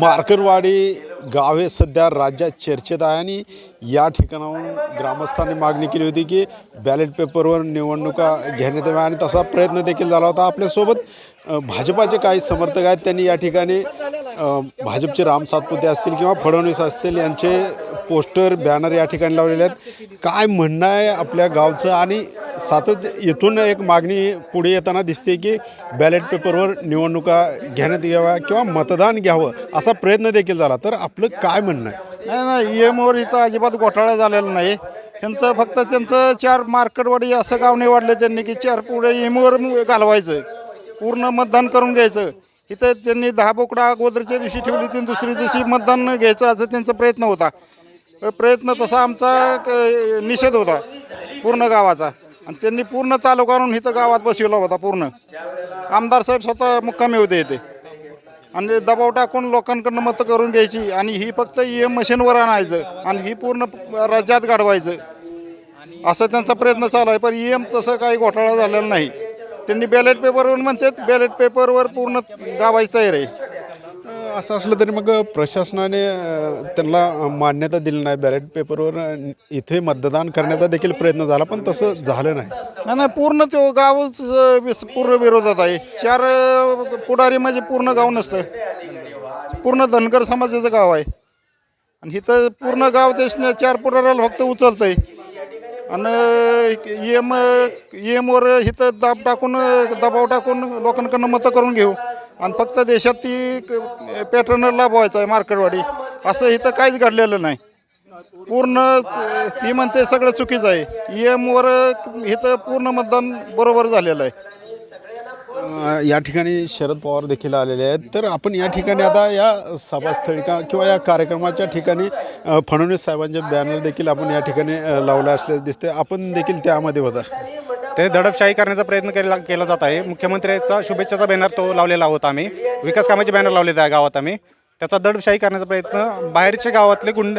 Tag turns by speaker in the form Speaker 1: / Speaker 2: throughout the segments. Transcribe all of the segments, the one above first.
Speaker 1: मार्करवाडी गाव हे सध्या राज्यात चर्चेत आहे आणि या ठिकाणाहून ग्रामस्थांनी मागणी केली होती की बॅलेट पेपरवर निवडणुका घेण्यात याव्या आणि तसा प्रयत्न देखील झाला होता. आपल्यासोबत भाजपाचे काही समर्थक आहेत. त्यांनी या ठिकाणी भाजपचे राम सातपुते असतील किंवा फडणवीस असतील यांचे पोस्टर बॅनर या ठिकाणी लावलेले आहेत. काय म्हणणं आहे आपल्या गावचं आणि सातत्य इथून एक मागणी पुढे येताना दिसते की बॅलेट पेपरवर निवडणुका घेण्यात याव्या किंवा मतदान घ्यावं असा प्रयत्न देखील झाला. तर आपलं काय म्हणणं आहे?
Speaker 2: नाही नाही ई एमवर इथं अजिबात घोटाळा झालेला नाही. त्यांचं फक्त त्यांचं चार मार्केटवाडी असं गाव निवडलं त्यांनी की चार पुढे एमवर घालवायचं. पूर्ण मतदान करून घ्यायचं. इथं त्यांनी दहा बोकडा अगोदरच्या दिवशी ठेवली ती दुसऱ्या दिवशी मतदान घ्यायचं असं त्यांचा प्रयत्न होता. प्रयत्न तसा आमचा निषेध होता पूर्ण गावाचा. आणि त्यांनी पूर्ण चालू करून इथं गावात बसवला होता पूर्ण. आमदार साहेब स्वतः मुक्कामी होते इथे. आणि दबाव टाकून लोकांकडनं मतं करून घ्यायची आणि ही फक्त ई एम मशीनवर आणायचं आणि ही पूर्ण राज्यात गाडवायचं असं त्यांचा प्रयत्न चालू आहे. पण ई एम तसं काही घोटाळा झालेला नाही. त्यांनी बॅलेट पेपरवर म्हणतात बॅलेट पेपरवर पूर्ण गावायची तयार आहे.
Speaker 1: असं असलं तरी मग प्रशासनाने त्यांना मान्यता दिली नाही. बॅलेट पेपरवर इथे मतदान करण्याचा देखील प्रयत्न झाला पण तसं झालं नाही.
Speaker 2: नाही नाही पूर्ण तो गावच विस- पूर्ण विरोधात आहे. चार पुढारी म्हणजे पूर्ण गाव नसतं. पूर्ण धनगर समाजाचं गाव आहे. आणि इथं पूर्ण गाव ते चार पुढाऱ्याला फक्त उचलतंय. आणि एम एमवर इथं दाब टाकून दबाव टाकून लोकांकडनं मतं करून घेऊ. आणि फक्त देशात ती पॅटर्न लाभवायचं आहे मार्केटवाडी. असं इथं काहीच घडलेलं नाही. पूर्ण ती म्हणते सगळं चुकीचं आहे. ई एमवर इथं पूर्ण मतदान बरोबर झालेलं आहे.
Speaker 1: या ठिकाणी शरद पवार देखील आलेले आहेत. तर आपण या ठिकाणी आता या सभास्थळी का किंवा या कार्यक्रमाच्या ठिकाणी फडणवीस साहेबांचे बॅनर देखील आपण या ठिकाणी लावले असल्याचे दिसते आपण देखील त्यामध्ये होता.
Speaker 3: ते दडपशाही करण्याचा प्रयत्न केला केला जात आहे. मुख्यमंत्र्याचा शुभेच्छाचा बॅनर तो लावलेला होता आम्ही. विकास कामाचे बॅनर लावले आहे गावात आम्ही. त्याचा दडपशाही करण्याचा प्रयत्न बाहेरचे गावातले गुंड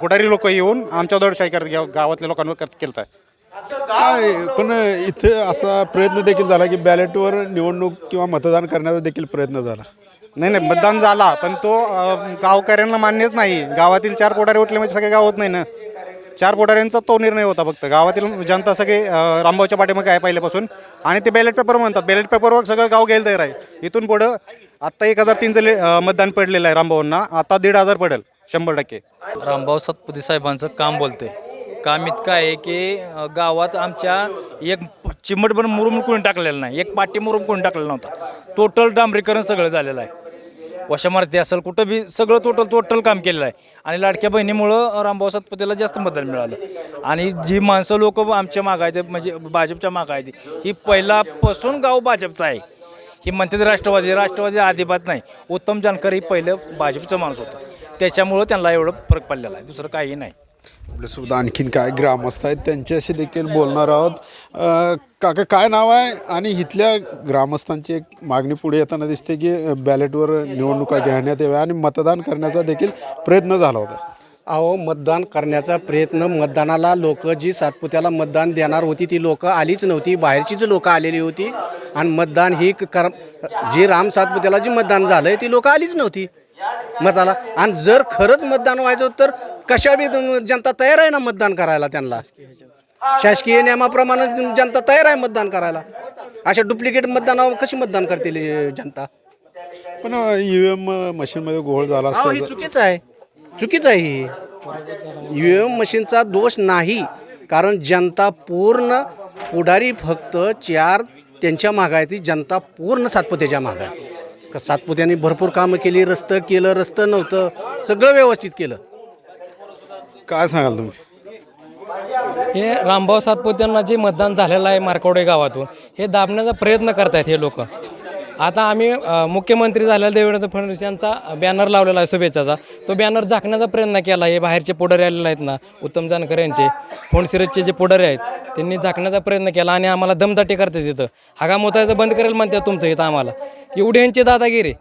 Speaker 3: पुढारी लोक येऊन आमच्या दडपशाही करत गाव- गावातल्या लोकांवर करत केलं आहे.
Speaker 1: काय पण इथे असा प्रयत्न देखील झाला की बॅलेटवर निवडणूक किंवा मतदान करण्याचा देखील प्रयत्न झाला.
Speaker 3: नाही नाही मतदान झाला पण तो गावकऱ्यांना मान्यच नाही. गावातील चार पुढारी उठले म्हणजे सगळे गाव होत नाही ना. चार पुढाऱ्यांचा तो निर्णय होता फक्त. गावातील जनता सगळे रामभाऊच्या पाठीमागे आहे पहिल्यापासून. आणि ते बॅलेट पेपर म्हणतात. बॅलेट पेपरवर सगळं गाव घ्यायला तयार आहे. इथून पुढं आत्ता एक हजार तीनचं ले- मतदान पडलेलं आहे रामभाऊंना. आता दीड हजार पडेल. शंभर टक्के.
Speaker 4: रामभाऊ सतपुती साहेबांचं काम बोलते. काम इतकं आहे की गावात आमच्या एक प- चिमटभर मुरुम कोणी टाकलेलं नाही. एक पाटी मुरुम कोणी टाकलेला नव्हता. टोटल डांबरीकरण सगळं झालेलं आहे. वशामारती असेल कुठं बी सगळं टोटल टोटल काम केलेलं आहे. आणि लाडक्या बहिणीमुळं रामभाऊ सतपुतेला जास्त मतदान मिळालं. आणि जी माणसं लोक आमच्या मागं आहेत म्हणजे भाजपच्या मागं आहेत ही पहिल्यापासून गाव भाजपचं आहे. ही म्हणते राष्ट्रवादी राष्ट्रवादी अजिबात नाही. उत्तम जानकर ही पहिलं भाजपचा माणूस होतं. त्याच्यामुळं त्यांना एवढं फरक पडलेला आहे. दुसरं काही नाही.
Speaker 1: आपल्यासोबत आणखीन काय ग्रामस्थ आहेत त्यांच्याशी देखील बोलणार आहोत. काका काय नाव आहे? आणि इथल्या ग्रामस्थांची एक मागणी पुढे येताना दिसते की बॅलेटवर निवडणुका घेण्यात याव्या आणि मतदान करण्याचा देखील प्रयत्न झाला होता.
Speaker 5: अहो मतदान करण्याचा प्रयत्न मतदानाला लोक जी सातपुत्याला मतदान देणार होती ती लोक आलीच नव्हती. बाहेरचीच लोक आलेली होती. आणि मतदान ही क- कर जी राम सातपुत्याला जी मतदान झालंय ती लोक आलीच नव्हती. मताला आणि जर खरंच मतदान व्हायचं तर कशा बी जनता तयार आहे ना मतदान करायला त्यांना? शासकीय नियमाप्रमाणे जनता तयार आहे मतदान करायला. अशा डुप्लिकेट मतदानावर कशी मतदान करतील जनता?
Speaker 1: पण ई व्ही एम मशीनमध्ये घोळ झाला
Speaker 5: ही
Speaker 1: असता
Speaker 5: चुकीचं आहे. चुकीचं आहे ही. यू एम मशीनचा दोष नाही. कारण जनता पूर्ण पुढारी फक्त चार त्यांच्या मागं आहे ती जनता पूर्ण सातपुत्याच्या मागं आहे. का सातपुत्याने भरपूर कामं केली रस्तं केलं रस्तं नव्हतं सगळं व्यवस्थित केलं.
Speaker 1: काय सांगाल तुम्ही?
Speaker 6: हे रामभाऊ सातपुत्यांना जे मतदान झालेलं आहे मार्कवडे गावातून हे दाबण्याचा प्रयत्न करतायत हे लोक. आता आम्ही अ, मुख्यमंत्री झालेला देवेंद्र फडणवीस यांचा बॅनर लावलेला आहे शुभेच्छाचा. तो बॅनर झाकण्याचा प्रयत्न केला हे बाहेरचे पुढारी आलेले आहेत ना उत्तम जानकर यांचे फोंडसिरजचे जे पुढारी आहेत त्यांनी झाकण्याचा प्रयत्न केला आणि आम्हाला दमदाटी करतात तिथं हागा मोतायचं बंद करेल म्हणतात तुमचं इथं आम्हाला. एवढी यांची दादागिरी.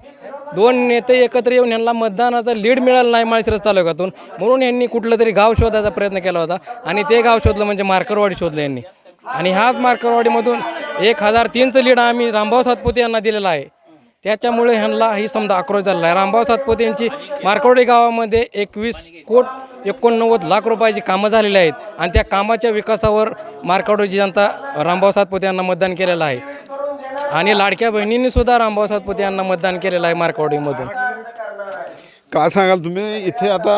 Speaker 6: दोन नेते एकत्र येऊन यांना मतदानाचा लीड मिळाला नाही माळशिरस तालुक्यातून. म्हणून यांनी कुठलं तरी गाव शोधायचा प्रयत्न केला होता. आणि ते गाव शोधलं म्हणजे मार्करवाडी शोधलं यांनी. आणि ह्याच मार्करवाडीमधून एक हजार तीनचं लीड आम्ही रामभाऊ सातपुते यांना दिलेलं आहे. त्याच्यामुळे ह्यांना ही समजा आक्रोश झालेला आहे. रामभाऊ सातपुते यांची मारकवडे गावामध्ये एकवीस कोट एकोणनव्वद लाख रुपयाची कामं झालेली आहेत. आणि त्या कामाच्या विकासावर मारकवडेची जनता रामभाऊ सातपुते यांना मतदान केलेलं आहे. आणि लाडक्या बहिणींनी सुद्धा रामभाऊ सातपुते यांना मतदान केलेलं आहे मारकवडीमधून.
Speaker 1: काय सांगाल तुम्ही? इथे आता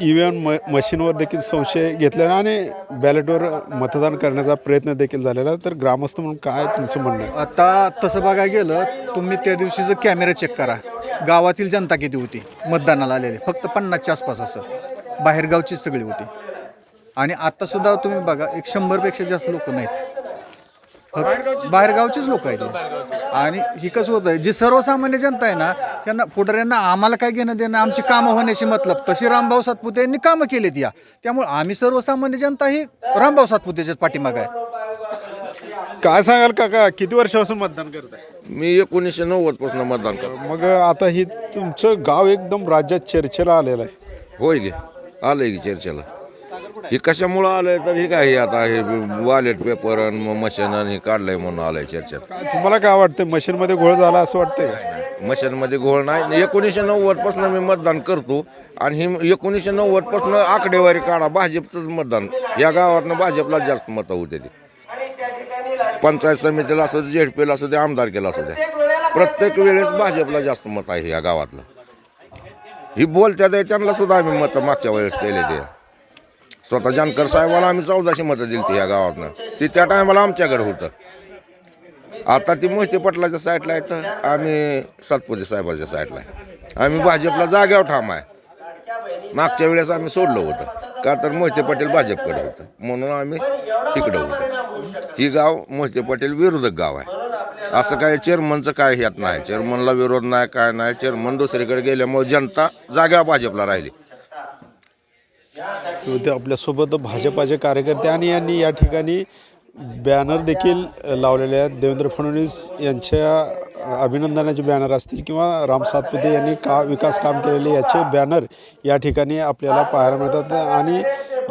Speaker 1: ई व्ही एम म मशीनवर देखील संशय घेतलेला आणि बॅलेटवर मतदान करण्याचा प्रयत्न देखील झालेला. तर ग्रामस्थ म्हणून काय तुमचं म्हणणं आहे?
Speaker 7: आता तसं बघायला गेलं तुम्ही त्या दिवशीचं कॅमेरा चेक करा गावातील जनता किती होती? मतदानाला आलेली. फक्त पन्नासच्या आसपास असं. बाहेरगावचीच सगळी होती. आणि आत्तासुद्धा तुम्ही बघा एक शंभरपेक्षा जास्त लोक नाहीत. बाहेरगावचीच लोक आहेत. आणि ही कसं होतं जी सर्वसामान्य जनता आहे ना त्यांना पुढाऱ्यांना आम्हाला काय घेणं देणं आमची कामं होण्याची मतलब. तशी रामभाऊ सातपुते यांनी कामं केलीत या. त्यामुळे आम्ही सर्वसामान्य जनता ही रामभाऊ सातपुतेच्याच पाठीमागं आहे.
Speaker 1: काय सांगाल काका किती वर्षापासून मतदान करताय?
Speaker 8: मी एकोणीसशे नव्वदपासून मतदान करतो.
Speaker 1: मग आता ही तुमचं गाव एकदम राज्यात चर्चेला आलेलं आहे.
Speaker 8: होय गे आलंय की चर्चेला. हे कशामुळं आलंय तर हे काय हे आता हे वॉलेट पेपर आणि मशीन आणि हे काढलंय म्हणून आलंय चर्चेत.
Speaker 1: काय तुम्हाला काय वाटतं मशीनमध्ये घोळ झाला असं वाटतंय का?
Speaker 8: मशीनमध्ये घोळ नाही. एकोणीसशे नव्वदपासून मी मतदान करतो. आणि ही एकोणीसशे नव्वदपासून आकडेवारी काढा. भाजपचंच मतदान. या गावातनं भाजपला जास्त मतं होते ते पंचायत समितीला असू दे झेडपीला असू दे आमदारकीला असू दे. प्रत्येक वेळेस भाजपला जास्त मत आहे या गावातलं. ही बोलत्यात आहे, त्यांना सुद्धा आम्ही मतं मागच्या वेळेस केले ते. स्वतः जानकर साहेबाला आम्ही चौदाशे मतं दिली ती या गावातनं. ती त्या टायमाला आमच्याकडे होतं. आता ती मोहिते पटलाच्या साईडला आहे तर आम्ही सातपुते साहेबाच्या साईडला आहे. आम्ही भाजपला जाग्यावर ठाम आहे. मागच्या वेळेस आम्ही सोडलं होतं. का तर मोहिते पाटील भाजपकडे होतं. म्हणून आम्ही तिकडं होतो. ही गाव मोहिते पाटील विरोधक गाव आहे. असं काय चेअरमनचं काय ह्यात नाही. चेअरमनला विरोध नाही काय नाही. चेअरमन दुसरीकडे गेल्यामुळे जनता जाग्यावर भाजपला राहिली.
Speaker 1: होते आपल्यासोबत भाजपाचे कार्यकर्ते आणि यांनी या ठिकाणी बॅनर देखील लावलेले आहेत. देवेंद्र फडणवीस यांच्या अभिनंदनाचे बॅनर असतील किंवा राम सातपुते यांनी का विकास काम केलेले याचे बॅनर या ठिकाणी आपल्याला पाहायला मिळतात. आणि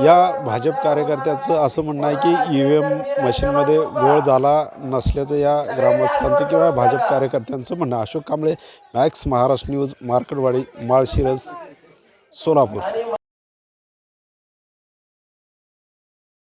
Speaker 1: या भाजप कार्यकर्त्याचं असं म्हणणं आहे की ई व्ही एम मशीनमध्ये गोळ झाला नसल्याचं या ग्रामस्थांचं किंवा भाजप कार्यकर्त्यांचं म्हणणं अशोक कांबळे मॅक्स महाराष्ट्र न्यूज मार्केटवाडी माळशिरस सोलापूर.